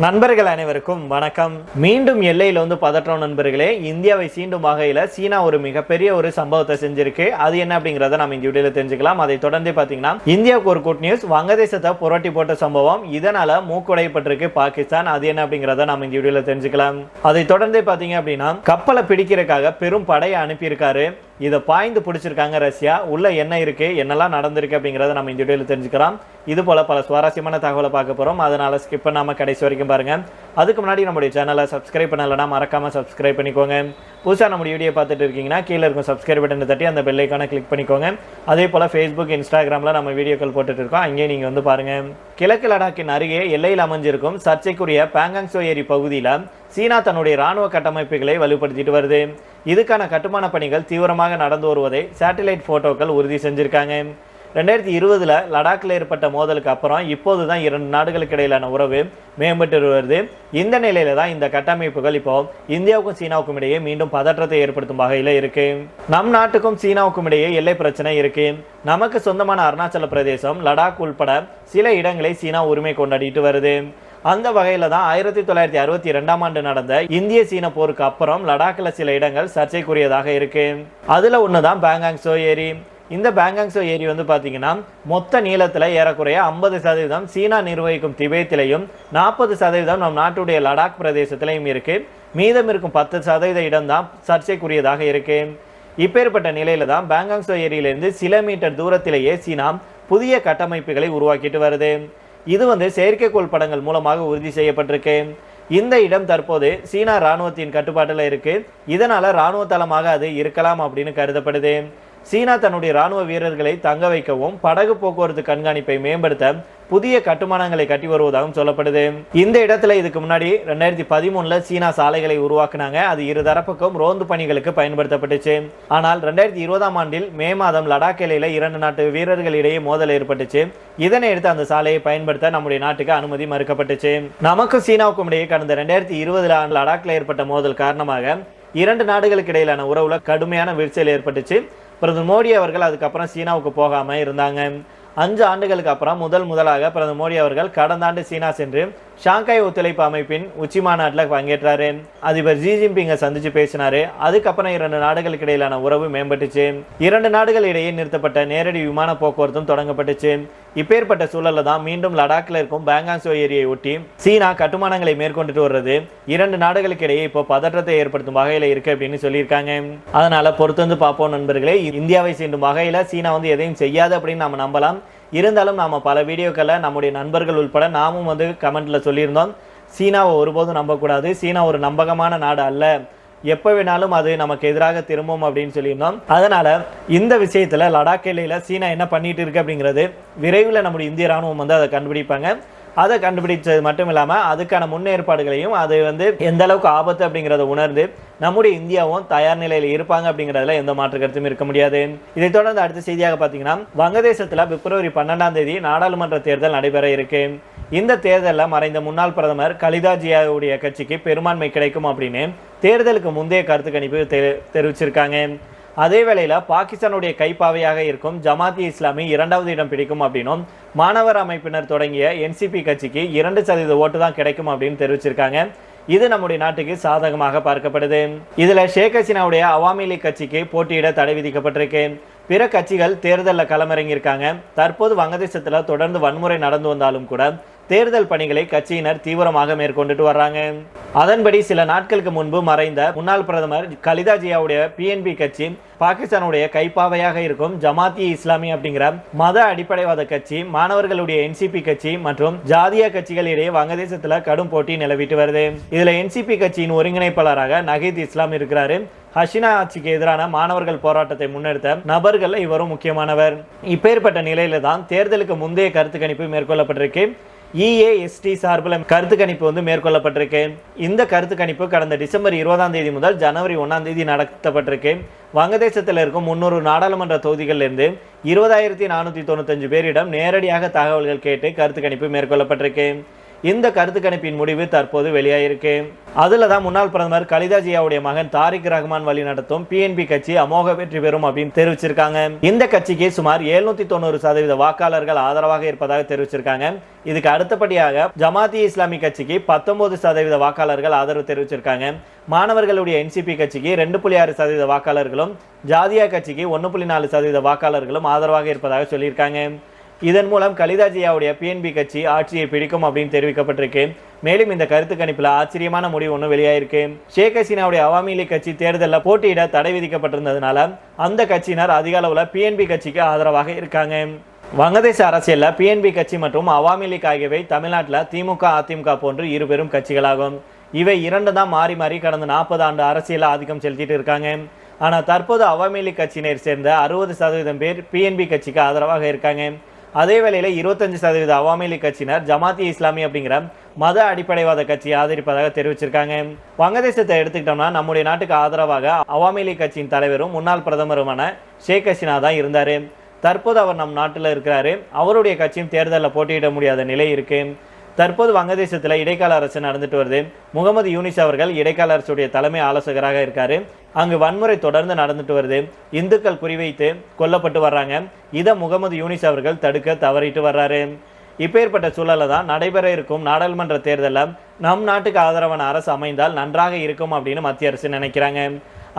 நண்பர்கள் அனைவருக்கும் வணக்கம். மீண்டும் எல்லையில் வந்து பதற்றம் நண்பர்களே. இந்தியாவை சீண்டும் வகையில் சீனா ஒரு மிகப்பெரிய ஒரு சம்பவத்தை செஞ்சிருக்கு. அது என்ன அப்படிங்கிறத நம்ம இந்த வீடியோல தெரிஞ்சுக்கலாம். அதை தொடர்ந்து பார்த்தீங்கன்னா இந்தியாவுக்கு ஒரு குட் நியூஸ் வங்கதேசத்தை புரட்டி போட்ட சம்பவம். இதனால மூக்குடையப்பட்டிருக்கு பாகிஸ்தான். அது என்ன அப்படிங்கிறத நம்ம இந்த வீடியோல தெரிஞ்சுக்கலாம். அதை தொடர்ந்து பார்த்தீங்க அப்படின்னா கப்பலை பிடிக்கிறதுக்காக பெரும் படையை அனுப்பியிருக்காரு. இதை பாய்ந்து பிடிச்சிருக்காங்க ரஷ்யா. உள்ள என்ன இருக்கு? என்னெல்லாம் நடந்திருக்கு அப்படிங்கிறத நம்ம இந்த வீடியோவில் தெரிஞ்சுக்கலாம். இது போல பல சுவாரஸ்யமான தகவலை பார்க்க போறோம். அதனால ஸ்கிப் பண்ணாமல் கடைசி வரைக்கும் பாருங்க. அதுக்கு முன்னாடி நம்முடைய சேனலை சப்ஸ்கிரைப் பண்ணலைன்னா மறக்காமல் சப்ஸ்கிரைப் பண்ணிக்கோங்க. புதுசாக நம்முடைய வீடியோ பார்த்துட்டு இருக்கீங்கன்னா கீழே இருக்கும் சப்ஸ்கிரைப் பட்டனை தட்டி அந்த பெல்லைக்கான கிளிக் பண்ணிக்கோங்க. அதே போல் ஃபேஸ்புக் இன்ஸ்டாகிராமில் நம்ம வீடியோக்கள் போட்டுட்டு இருக்கோம். அங்கேயே நீங்கள் வந்து பாருங்க. கிழக்கு லடாக்கின் அருகே எல்லையில் அமைஞ்சிருக்கும் சர்ச்சைக்குரிய பேங்காங்சோ ஏரி பகுதியில் சீனா தன்னுடைய ராணுவ கட்டமைப்புகளை வலுப்படுத்திட்டு வருது. இதுக்கான கட்டுமான பணிகள் தீவிரமாக நடந்து வருவதை சேட்டலைட் ஃபோட்டோக்கள் உறுதி செஞ்சுருக்காங்க. ரெண்டாயிரத்தி இருபதில் லடாக்கில் ஏற்பட்ட மோதலுக்கு அப்புறம் இப்போது தான் இரண்டு நாடுகளுக்கு இடையிலான உறவு மேம்பட்டு வருது. இந்த நிலையில தான் இந்த கட்டமைப்புகள் இப்போ இந்தியாவுக்கும் சீனாவுக்கும் இடையே மீண்டும் பதற்றத்தை ஏற்படுத்தும் வகையில் இருக்கு. நம் நாட்டுக்கும் சீனாவுக்கும் இடையே எல்லை பிரச்சனை இருக்கு. நமக்கு சொந்தமான அருணாச்சல பிரதேசம் லடாக் உள்பட சில இடங்களை சீனா உரிமை கொண்டாடிட்டு வருது. அந்த வகையில் தான் ஆயிரத்தி தொள்ளாயிரத்தி அறுபத்தி ரெண்டாம் ஆண்டு நடந்த இந்திய சீன போருக்கு அப்புறம் லடாக்கில் சில இடங்கள் சர்ச்சைக்குரியதாக இருக்கு. அதில் ஒன்று தான் பேங்காங் சோ ஏரி இந்த பேங்காங்ஸோ ஏரி வந்து பார்த்தீங்கன்னா மொத்த நீளத்தில் ஏறக்குறைய ஐம்பது சதவீதம் சீனா நிர்வகிக்கும் திபேத்திலையும் நாற்பது சதவீதம் நம் நாட்டுடைய லடாக் பிரதேசத்திலையும் இருக்குது மீதம் இருக்கும் பத்து சதவீத இடம்தான் சர்ச்சைக்குரியதாக இருக்கு. இப்பேற்பட்ட நிலையில தான் பேங்காங்ஸோ ஏரியிலிருந்து சில மீட்டர் தூரத்திலேயே சீனா புதிய கட்டமைப்புகளை உருவாக்கிட்டு வருது. இது வந்து செயற்கைக்கோள் படங்கள் மூலமாக உறுதி செய்யப்பட்டிருக்கு. இந்த இடம் தற்போது சீனா ராணுவத்தின் கட்டுப்பாட்டில் இருக்கு. இதனால ராணுவ தளமாக அது இருக்கலாம் அப்படின்னு கருதப்படுது. சீனா தன்னுடைய ராணுவ வீரர்களை தங்க வைக்கவும் படகு போக்குவரத்து கண்காணிப்பை மேம்படுத்த புதிய கட்டுமானங்களை கட்டி வருவதாகவும் சொல்லப்படுது. இந்த இடத்துல இதுக்கு முன்னாடி ரெண்டாயிரத்தி பதிமூணுல சீனா சாலைகளை உருவாக்குனாங்க. அது இரு தரப்புக்கும் ரோந்து பணிகளுக்கு பயன்படுத்தப்பட்டுச்சு. ஆனால் ரெண்டாயிரத்தி இருபதாம் ஆண்டில் மே மாதம் லடாக் எல்லையில இரண்டு நாட்டு வீரர்களிடையே மோதல் ஏற்பட்டுச்சு. இதனை எடுத்து அந்த சாலையை பயன்படுத்த நம்முடைய நாட்டுக்கு அனுமதி மறுக்கப்பட்டுச்சு. நமக்கும் சீனாவுக்கும் இடையே கடந்த ரெண்டாயிரத்தி இருபதுல லடாக்ல ஏற்பட்ட மோதல் காரணமாக இரண்டு நாடுகளுக்கு இடையிலான உறவுல கடுமையான வீழ்ச்சியில் ஏற்பட்டுச்சு. பிரதமர் மோடி அவர்கள் அதுக்கப்புறம் சீனாவுக்கு போகாமல் இருந்தாங்க. அஞ்சு ஆண்டுகளுக்கு அப்புறம் முதல் முதலாக பிரதமர் மோடி அவர்கள் கடந்த ஆண்டு சீனா சென்று ஷாங்காய் ஒத்துழைப்பு அமைப்பின் உச்சி மாநாட்டில் பங்கேற்றாரு. அதிபர் ஜி ஜின்பிங்கை சந்திச்சு பேசினாரு. அதுக்கப்புறம் இரண்டு நாடுகளுக்கு இடையிலான உறவு மேம்பட்டுச்சு. இரண்டு நாடுகள் இடையே நிறுத்தப்பட்ட நேரடி விமான போக்குவரத்தும் தொடங்கப்பட்டுச்சு. இப்பேற்பட்ட சூழலில் தான் மீண்டும் லடாக்கில் இருக்கும் பேங்காங்சோ ஏரியை ஒட்டி சீனா கட்டுமானங்களை மேற்கொண்டுட்டு வர்றது இரண்டு நாடுகளுக்கு இடையே இப்போ பதற்றத்தை ஏற்படுத்தும் வகையில் இருக்கு அப்படின்னு சொல்லியிருக்காங்க. அதனால பொறுத்து வந்து பார்ப்போம் நண்பர்களே. இந்தியாவை சீண்டும் வகையில் சீனா வந்து எதையும் செய்யாது அப்படின்னு நம்ம நம்பலாம். இருந்தாலும் நாம் பல வீடியோக்களை நம்முடைய நண்பர்கள் உள்பட நாமும் வந்து கமெண்ட்டில் சொல்லியிருந்தோம். சீனாவை ஒருபோதும் நம்பக்கூடாது. சீனா ஒரு நம்பகமான நாடு அல்ல. எப்போ வேணாலும் அது நமக்கு எதிராக திரும்பும் அப்படின்னு சொல்லியிருந்தோம். அதனால் இந்த விஷயத்தில் லடாக் எல்லையில் சீனா என்ன பண்ணிகிட்டு இருக்குது அப்படிங்கிறது விரைவில் நம்முடைய இந்திய ராணுவம் வந்து அதை கண்டுபிடிப்பாங்க. அதை கண்டுபிடிச்சது மட்டும் இல்லாமல் அதுக்கான முன்னேற்பாடுகளையும் அது வந்து எந்த அளவுக்கு ஆபத்து அப்படிங்கிறத உணர்ந்து நம்முடைய இந்தியாவும் தயார் நிலையில் இருப்பாங்க அப்படிங்கிறதுல எந்த மாற்று கருத்தும் இருக்க முடியாது. இதை தொடர்ந்து அடுத்த செய்தியாக பார்த்தீங்கன்னா வங்கதேசத்தில் பிப்ரவரி பன்னெண்டாம் தேதி நாடாளுமன்ற தேர்தல் நடைபெற இருக்கு. இந்த தேர்தலில் மறைந்த முன்னாள் பிரதமர் கலிதா ஜியாவுடைய கட்சிக்கு பெரும்பான்மை கிடைக்கும் அப்படின்னு தேர்தலுக்கு முந்தைய கருத்து கணிப்பு தெரிவிச்சிருக்காங்க. அதே வேளையில் பாகிஸ்தானுடைய கைப்பாவையாக இருக்கும் ஜமாத்தி இஸ்லாமி இரண்டாவது இடம் பிடிக்கும் அப்படின்னும் மாணவர் அமைப்பினர் தொடங்கிய என்சிபி கட்சிக்கு இரண்டு சதவீத ஓட்டு தான் கிடைக்கும் அப்படின்னு தெரிவிச்சிருக்காங்க. இது நம்முடைய நாட்டுக்கு சாதகமாக பார்க்கப்படுது. இதில் ஷேக் ஹசீனாவுடைய அவாமி லீக் கட்சிக்கு போட்டியிட தடை விதிக்கப்பட்டிருக்கு. பிற கட்சிகள் தேர்தலில் களமிறங்கியிருக்காங்க. தற்போது வங்கதேசத்தில் தொடர்ந்து வன்முறை நடந்து வந்தாலும் கூட தேர்தல் பணிகளை கட்சியினர் தீவிரமாக மேற்கொண்டுட்டு வர்றாங்க. அதன்படி சில நாட்களுக்கு முன்பு மறைந்த முன்னாள் பிரதமர் கலிதா ஜியாவுடைய பிஎன்பி கட்சி பாகிஸ்தானுடைய கைப்பாவையாக இருக்கும் ஜமாத்தி இஸ்லாமி அப்படிங்கிற மத அடிப்படைவாத கட்சி மாணவர்களுடைய என்சிபி கட்சி மற்றும் ஜாதிய கட்சிகள் இடையே வங்கதேசத்தில் கடும் போட்டி நிலவிட்டு வருது. இதில் என்சிபி கட்சியின் ஒருங்கிணைப்பாளராக நகீத் இஸ்லாம் இருக்கிறாரு. ஹஷினா ஆட்சிக்கு எதிரான மாணவர்கள் போராட்டத்தை முன்னெடுத்த நபர்கள் இவரும் முக்கியமானவர். இப்பேற்பட்ட நிலையில தான் தேர்தலுக்கு முந்தைய கருத்து கணிப்பு மேற்கொள்ளப்பட்டிருக்கு. இஏஎஸ்டி சார்பில் கருத்து கணிப்பு வந்து மேற்கொள்ளப்பட்டிருக்கு. இந்த கருத்து கணிப்பு கடந்த டிசம்பர் இருபதாம் தேதி முதல் ஜனவரி ஒன்றாம் தேதி நடத்தப்பட்டிருக்கு. வங்கதேசத்தில் இருக்கும் முன்னூறு நாடாளுமன்ற தொகுதிகளிலிருந்து இருபதாயிரத்தி நானூற்றி தொண்ணூத்தஞ்சு பேரிடம் நேரடியாக தகவல்கள் கேட்டு கருத்து கணிப்பு மேற்கொள்ளப்பட்டிருக்கு. இந்த கருத்து கணிப்பின் முடிவு தற்போது வெளியாயிருக்கு. அதில் தான் முன்னாள் பிரதமர் கலிதா ஜியாவுடைய மகன் தாரிக் ரஹ்மான் வழி நடத்தும் பிஎன்பி கட்சி அமோக வெற்றி பெறும் அப்படின்னு தெரிவிச்சிருக்காங்க. இந்த கட்சிக்கு சுமார் எழுநூத்தி தொண்ணூறு சதவீத வாக்காளர்கள் ஆதரவாக இருப்பதாக தெரிவிச்சிருக்காங்க. இதுக்கு அடுத்தபடியாக ஜமாத்தி இஸ்லாமி கட்சிக்கு பத்தொன்பது சதவீத வாக்காளர்கள் ஆதரவு தெரிவிச்சிருக்காங்க. மாணவர்களுடைய என்சிபி கட்சிக்கு ரெண்டு புள்ளி ஆறு சதவீத வாக்காளர்களும் ஜாதியா கட்சிக்கு ஒன்று புள்ளி நாலு சதவீத வாக்காளர்களும் ஆதரவாக இருப்பதாக சொல்லியிருக்காங்க. இதன் மூலம் கலிதா ஜியாவுடைய பிஎன்பி கட்சி ஆட்சியை பிடிக்கும் அப்படின்னு தெரிவிக்கப்பட்டிருக்கு. மேலும் இந்த கருத்து கணிப்பில் ஆச்சரியமான முடிவு ஒன்று வெளியாயிருக்கு. ஷேக் ஹசீனாவுடைய அவாமி லீக் கட்சி தேர்தலில் போட்டியிட தடை விதிக்கப்பட்டிருந்ததுனால அந்த கட்சியினர் அதிக அளவில் பிஎன்பி கட்சிக்கு ஆதரவாக இருக்காங்க. வங்கதேச அரசியலில் பிஎன்பி கட்சி மற்றும் அவாமி லீக் ஆகியவை தமிழ்நாட்டில் திமுக அதிமுக போன்று இரு பெரும் கட்சிகளாகும். இவை இரண்டு தான் மாறி மாறி கடந்த நாற்பது ஆண்டு அரசியலில் ஆதிக்கம் செலுத்திட்டு இருக்காங்க. ஆனால் தற்போது அவாமி லீக் கட்சியினர் சேர்ந்த அறுபது சதவீதம் பேர் பிஎன்பி கட்சிக்கு ஆதரவாக இருக்காங்க. அதே வேளையில் இருபத்தஞ்சு சதவீத அவாமி லீக் கட்சியினர் ஜமாத்தி இஸ்லாமி அப்படிங்கிற மத அடிப்படைவாத கட்சியை ஆதரிப்பதாக தெரிவிச்சிருக்காங்க. வங்கதேசத்தை எடுத்துக்கிட்டோம்னா நம்முடைய நாட்டுக்கு ஆதரவாக அவாமி லீக் கட்சியின் தலைவரும் முன்னாள் பிரதமருமான ஷேக் ஹசீனா தான் இருந்தார். தற்போது அவர் நம் நாட்டில் இருக்கிறாரு. அவருடைய கட்சியும் தேர்தலில் போட்டியிட முடியாத நிலை இருக்குது தற்போது வங்கதேசத்தில் இடைக்கால அரசு நடந்துட்டு வருது. முகமது யூனிஸ் அவர்கள் இடைக்கால அரசுடைய தலைமை ஆலோசகராக இருக்காரு. அங்கு வன்முறை தொடர்ந்து நடந்துட்டு வருது. இந்துக்கள் குறிவைத்து கொல்லப்பட்டு வர்றாங்க. இதை முகமது யூனிஸ் அவர்கள் தடுக்க தவறிட்டு வர்றாரு. இப்பேற்பட்ட சூழலில் தான் நடைபெற இருக்கும் நாடாளுமன்ற தேர்தலில் நம் நாட்டுக்கு ஆதரவான அரசு அமைந்தால் நன்றாக இருக்கும் அப்படின்னு மத்திய அரசு நினைக்கிறாங்க.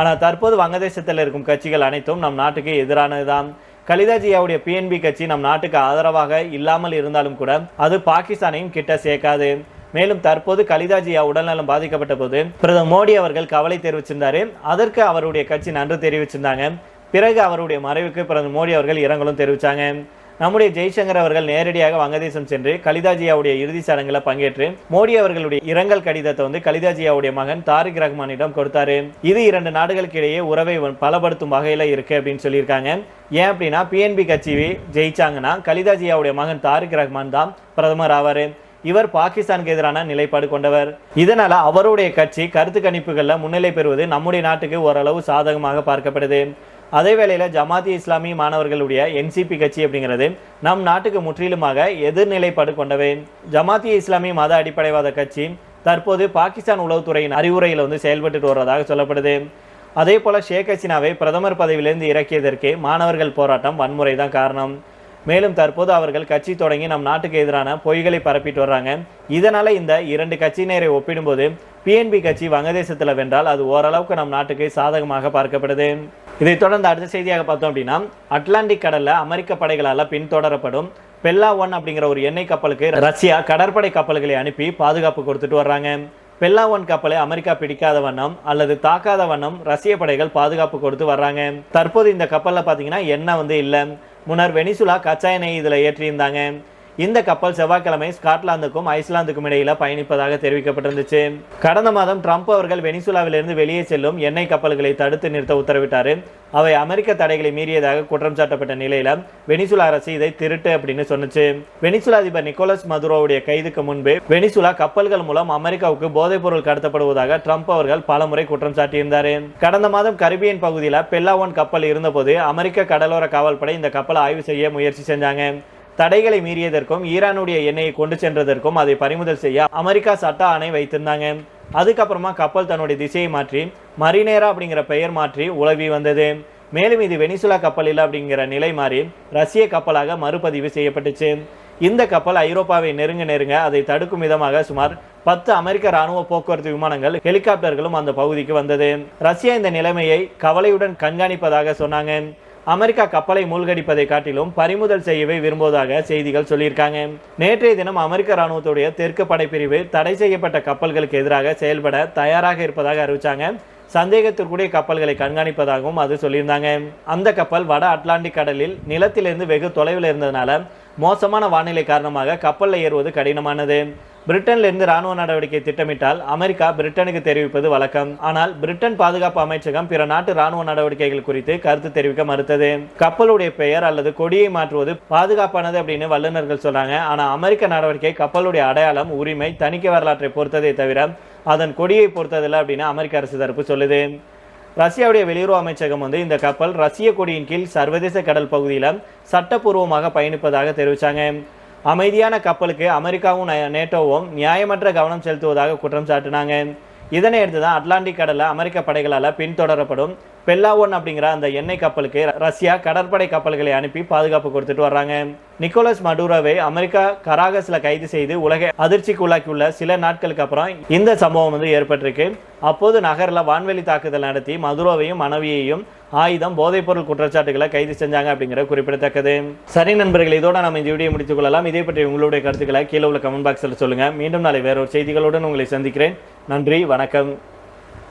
ஆனால் தற்போது வங்கதேசத்தில் இருக்கும் கட்சிகள் அனைத்தும் நம் நாட்டுக்கு எதிரானது தான் கலிதாஜியாவுடைய பிஎன்பி கட்சி நம் நாட்டுக்கு ஆதரவாக இல்லாமல் இருந்தாலும் கூட அது பாகிஸ்தானையும் கிட்ட சேர்க்காது. மேலும் தற்போது கலிதாஜியா உடல்நலம் பாதிக்கப்பட்ட போது பிரதமர் மோடி அவர்கள் கவலை தெரிவிச்சிருந்தாரு. அதற்கு அவருடைய கட்சி நன்றி தெரிவிச்சிருந்தாங்க. பிறகு அவருடைய மறைவுக்கு பிரதமர் மோடி அவர்கள் இரங்கலும் தெரிவித்தாங்க நம்முடைய ஜெய்சங்கர் அவர்கள் நேரடியாக வங்கதேசம் சென்று கலிதாஜியாவுடைய இறுதி சடங்குல பங்கேற்று மோடி அவர்களுடைய இரங்கல் கடிதத்தை வந்து கலிதாஜியாவுடைய மகன் தாரிக் ரஹ்மானிடம் கொடுத்தாரு. இது இரண்டு நாடுகளுக்கு இடையே உறவை பலப்படுத்தும் வகையில் இருக்கு அப்படின்னு சொல்லியிருக்காங்க. ஏன் அப்படின்னா பிஎன்பி கட்சி ஜெயிச்சாங்கன்னா கலிதாஜியாவுடைய மகன் தாரிக் ரஹ்மான் தான் பிரதமர் ஆவார். இவர் பாகிஸ்தானுக்கு எதிரான நிலைப்பாடு கொண்டவர். இதனால அவருடைய கட்சி கருத்து கணிப்புகளில் முன்னிலை பெறுவது நம்முடைய நாட்டுக்கு ஓரளவு சாதகமாக பார்க்கப்படுது. அதே வேளையில் ஜமாத்தி இஸ்லாமி மாணவர்களுடைய என்சிபி கட்சி அப்படிங்கிறது நம் நாட்டுக்கு முற்றிலுமாக எதிர்நிலைப்பாடு கொண்டவை. ஜமாத்தி இஸ்லாமி மத அடிப்படைவாத கட்சி தற்போது பாகிஸ்தான் உளவுத்துறையின் அறிவுரையில் வந்து செயல்பட்டு வருவதாக சொல்லப்படுது. அதே போல் ஷேக் ஹசீனாவை பிரதமர் பதவியிலிருந்து இறக்கியதற்கு மாணவர்கள் போராட்டம் வன்முறை தான் காரணம். மேலும் தற்போது அவர்கள் கட்சி தொடங்கி நம் நாட்டுக்கு எதிரான பொய்களை பரப்பிட்டு வர்றாங்க. இதனால் இந்த இரண்டு கட்சியினரை ஒப்பிடும்போது பிஎன்பி கட்சி வங்கதேசத்தில் வென்றால் அது ஓரளவுக்கு நம் நாட்டுக்கு சாதகமாக பார்க்கப்படுது. இதைத் தொடர்ந்து அடுத்த செய்தியாக பார்த்தோம் அப்படின்னா அட்லாண்டிக் கடலில் அமெரிக்க படைகளால் பின்தொடரப்படும் பெல்லா ஒன் அப்படிங்கிற ஒரு எண்ணெய் கப்பலுக்கு ரஷ்யா கடற்படை கப்பல்களை அனுப்பி பாதுகாப்பு கொடுத்துட்டு வர்றாங்க. பெல்லா ஒன் கப்பலை அமெரிக்கா பிடிக்காத வண்ணம் அல்லது தாக்காத வண்ணம் ரஷ்ய படைகள் பாதுகாப்பு கொடுத்து வர்றாங்க. தற்போது இந்த கப்பலில் பார்த்தீங்கன்னா எண்ணெய் வந்து இல்லை. முன்னர் வெனிசுலா கச்சா எண்ணெய் இதில் ஏற்றியிருந்தாங்க. இந்த கப்பல் செவ்வாய்க்கிழமை ஸ்காட்லாந்துக்கும் ஐஸ்லாந்துக்கும் இடையில பயணிப்பதாக தெரிவிக்கப்பட்டிருந்துச்சு. கடந்த மாதம் ட்ரம்ப் அவர்கள் வெனிசுலாவிலிருந்து வெளியே செல்லும் எண்ணெய் கப்பல்களை தடுத்து நிறுத்த உத்தரவிட்டாரு. அவை அமெரிக்க தடைகளை மீறியதாக குற்றம் சாட்டப்பட்ட நிலையில வெனிசுலா அரசு இதை திருட்டு அப்படின்னு சொன்னுச்சு. வெனிசுலா அதிபர் நிக்கோலஸ் மதுரோவுடைய கைதுக்கு முன்பு வெனிசுலா கப்பல்கள் மூலம் அமெரிக்காவுக்கு போதைப் பொருள் கடத்தப்படுவதாக ட்ரம்ப் அவர்கள் பலமுறை குற்றம் சாட்டியிருந்தாரு. கடந்த மாதம் கரிபியன் பகுதியில் பெல்லாவோன் கப்பல் இருந்தபோது அமெரிக்க கடலோர காவல்படை இந்த கப்பலை ஆய்வு செய்ய முயற்சி செஞ்சாங்க. தடைகளை மீறியதற்கும் ஈரானுடைய எண்ணெயை கொண்டு சென்றதற்கும் அதை பறிமுதல் செய்ய அமெரிக்கா சட்ட ஆணை வைத்திருந்தாங்க. அதுக்கப்புறமா கப்பல் தன்னுடைய திசையை மாற்றி மரினேரா அப்படிங்கிற பெயர் மாற்றி உலவி வந்தது. மேலும் இது வெனிசுலா கப்பல் இல்லை அப்படிங்கிற நிலை மாறி ரஷ்ய கப்பலாக மறுபதிவு செய்யப்பட்டுச்சு. இந்த கப்பல் ஐரோப்பாவை நெருங்க நெருங்க அதை தடுக்கும் விதமாக சுமார் பத்து அமெரிக்க ராணுவ போக்குவரத்து விமானங்கள் ஹெலிகாப்டர்களும் அந்த பகுதிக்கு வந்தது. ரஷ்யா இந்த நிலைமையை கவலையுடன் கண்காணிப்பதாக சொன்னாங்க. அமெரிக்கா கப்பலை மூழ்கடிப்பதை காட்டிலும் பறிமுதல் செய்யவே விரும்புவதாக செய்திகள் சொல்லியிருக்காங்க. நேற்றைய தினம் அமெரிக்க ராணுவத்துடைய தெற்கு படைப்பிரிவு தடை செய்யப்பட்ட கப்பல்களுக்கு எதிராக செயல்பட தயாராக இருப்பதாக அறிவிச்சாங்க. சந்தேகத்திற்குரிய கப்பல்களை கண்காணிப்பதாகவும் அது சொல்லியிருந்தாங்க. அந்த கப்பல் வட அட்லாண்டிக் கடலில் நிலத்திலிருந்து வெகு தொலைவில் இருந்ததுனால மோசமான வானிலை காரணமாக கப்பலில் ஏறுவது கடினமானது. பிரிட்டனிலிருந்து ராணுவ நடவடிக்கை திட்டமிட்டால் அமெரிக்கா பிரிட்டனுக்கு தெரிவிப்பது வழக்கம். ஆனால் பிரிட்டன் பாதுகாப்பு அமைச்சகம் பிற நாட்டு ராணுவ நடவடிக்கைகள் குறித்து கருத்து தெரிவிக்க மறுத்தது. கப்பலுடைய பெயர் அல்லது கொடியை மாற்றுவது பாதுகாப்பானது அப்படின்னு வல்லுநர்கள் சொல்றாங்க. ஆனால் அமெரிக்க நடவடிக்கை கப்பலுடைய அடையாளம் உரிமை தணிக்கை வரலாற்றை பொறுத்ததை தவிர அதன் கொடியை பொறுத்ததில்லை அப்படின்னு அமெரிக்க அரசு தரப்பு சொல்லுது. ரஷ்யாவுடைய வெளியுறவு அமைச்சகம் வந்து இந்த கப்பல் ரஷ்ய கொடியின் கீழ் சர்வதேச கடல் பகுதியில் சட்டப்பூர்வமாக பயணிப்பதாக தெரிவித்தாங்க அமைதியான கப்பலுக்கு அமெரிக்காவும் நேட்டோவும் நியாயமற்ற கவனம் செலுத்துவதாக குற்றம் சாட்டினாங்க. இதனை அடுத்து தான் அட்லாண்டிக் கடலில் அமெரிக்க படைகளால் பின்தொடரப்படும் பெல்லாவோன் அப்படிங்கிற அந்த எண்ணெய் கப்பலுக்கு ர- ரஷ்யா கடற்படை கப்பல்களை அனுப்பி பாதுகாப்பு கொடுத்துட்டு வர்றாங்க. நிக்கோலஸ் மடூரோவை அமெரிக்கா கராகஸ்ல கைது செய்து உலகை அதிர்ச்சிக்கு உள்ளாக்கியுள்ள சில நாட்களுக்கு அப்புறம் இந்த சம்பவம் வந்து ஏற்பட்டிருக்கு. அப்போது நகரில் வான்வெளி தாக்குதல் நடத்தி மதுரோவையும் மனைவியையும் ஆயுதம் போதைப்பொருள் குற்றச்சாட்டுகளை கைது செஞ்சாங்க அப்படிங்கிற குறிப்பிடத்தக்கது. சரி நண்பர்கள் இதோட நம்ம இந்த வீடியோ முடித்துக் கொள்ளலாம். இதே பற்றி உங்களுடைய கருத்துக்களை கீழே உள்ள கமெண்ட் பாக்ஸில் சொல்லுங்கள் மீண்டும் நாளை வேறொரு செய்திகளுடன் உங்களை சந்திக்கிறேன். நன்றி வணக்கம்.